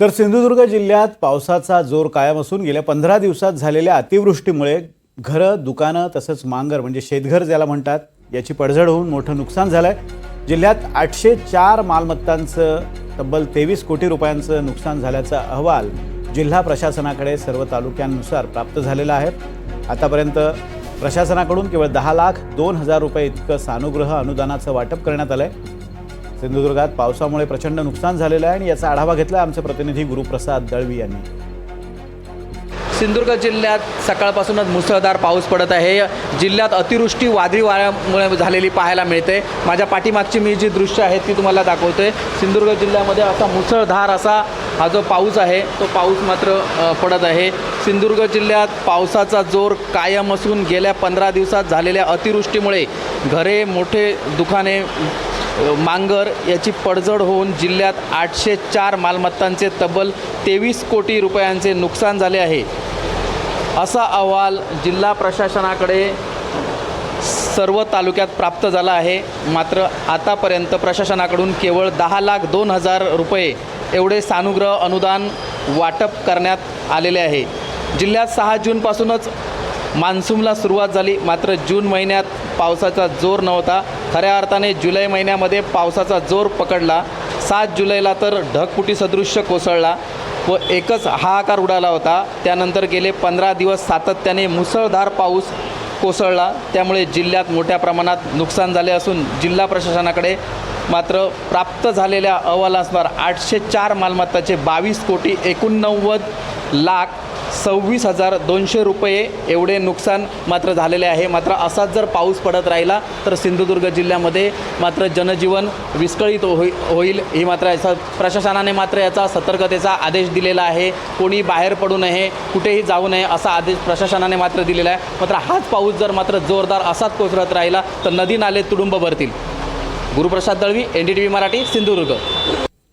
तर सिंधुदुर्ग जिल्ह्यात पावसाचा जोर कायम असून गेल्या पंधरा दिवसात झालेल्या अतिवृष्टीमुळे घरं दुकानं तसंच मांगर म्हणजे शेतघर ज्याला म्हणतात याची पडझड होऊन मोठं नुकसान झालं आहे जिल्ह्यात आठशे चार मालमत्तांचं तब्बल तेवीस कोटी रुपयांचं नुकसान झाल्याचा अहवाल जिल्हा प्रशासनाकडे सर्व तालुक्यांनुसार प्राप्त झालेला आहे. आतापर्यंत प्रशासनाकडून केवळ दहा लाख दोन हजार रुपये इतकं सानुग्रह अनुदानाचं वाटप करण्यात आलं आहे सिंधुदुर्गात पावसामुळे प्रचंड नुकसान झालेलं आहे आणि याचा आढावा घेतला आमचे प्रतिनिधी गुरुप्रसाद दळवी यांनी. सिंधुदुर्ग जिल्ह्यात सकाळपासूनच मुसळधार पाऊस पडत आहे. जिल्ह्यात अतिवृष्टी वादळी वाऱ्यामुळे झालेली पाहायला मिळते. माझ्या पाठीमागची मी जी दृश्य आहेत ती तुम्हाला दाखवते सिंधुदुर्ग जिल्ह्यामध्ये असा मुसळधार असा हा जो पाऊस आहे तो पाऊस मात्र पडत आहे. सिंधुदुर्ग जिल्ह्यात पावसाचा जोर कायम असून गेल्या पंधरा दिवसात झालेल्या अतिवृष्टीमुळे घरे मोठे दुकाने मांगर याची पडझड होऊन जिल्ह्यात आठशे चार मालमत्तांचे तब्बल तेवीस कोटी रुपयांचे नुकसान झाले आहे. असा अहवाल जिल्हा प्रशासनाकडे सर्व तालुक्यात प्राप्त झाला आहे. मात्र आतापर्यंत प्रशासनाकडून केवळ दहा लाख दोन हजार रुपये एवढे सानुग्रह अनुदान वाटप करण्यात आलेले आहे. जिल्ह्यात सहा जूनपासूनच मान्सूनला सुरुवात झाली. मात्र जून महिन्यात पावसाचा जोर नव्हता. खऱ्या अर्थाने जुलै महिन्यामध्ये पावसाचा जोर पकडला. सात जुलैला तर ढगपुटी सदृश्य कोसळला व एकच हाहाकार उडाला होता. त्यानंतर गेले पंधरा दिवस सातत्याने मुसळधार पाऊस कोसळला. त्यामुळे जिल्ह्यात मोठ्या प्रमाणात नुकसान झाले असून जिल्हा प्रशासनाकडे मात्र प्राप्त झालेल्या अहवालानुसार आठशे चार मालमत्ताचे बावीस कोटी एकोणनव्वद लाख सव्वीस हजार दोनशे रुपये एवढे नुकसान मात्र झालेले आहे. मात्र असाच जर पाऊस पडत राहिला तर सिंधुदुर्ग जिल्ह्यामध्ये मात्र जनजीवन विस्कळीत होई होईल. ही मात्र याचा प्रशासनाने मात्र याचा सतर्कतेचा आदेश दिलेला आहे. कोणी बाहेर पडू नये कुठेही जाऊ नये असा आदेश प्रशासनाने मात्र दिलेला आहे. मात्र हाच पाऊस जर मात्र जोरदार असाच कोसळत राहिला तर नदी नाले तुडुंब भरतील. Guruprasad Dalvi N D T V Marathi Sindhudurg.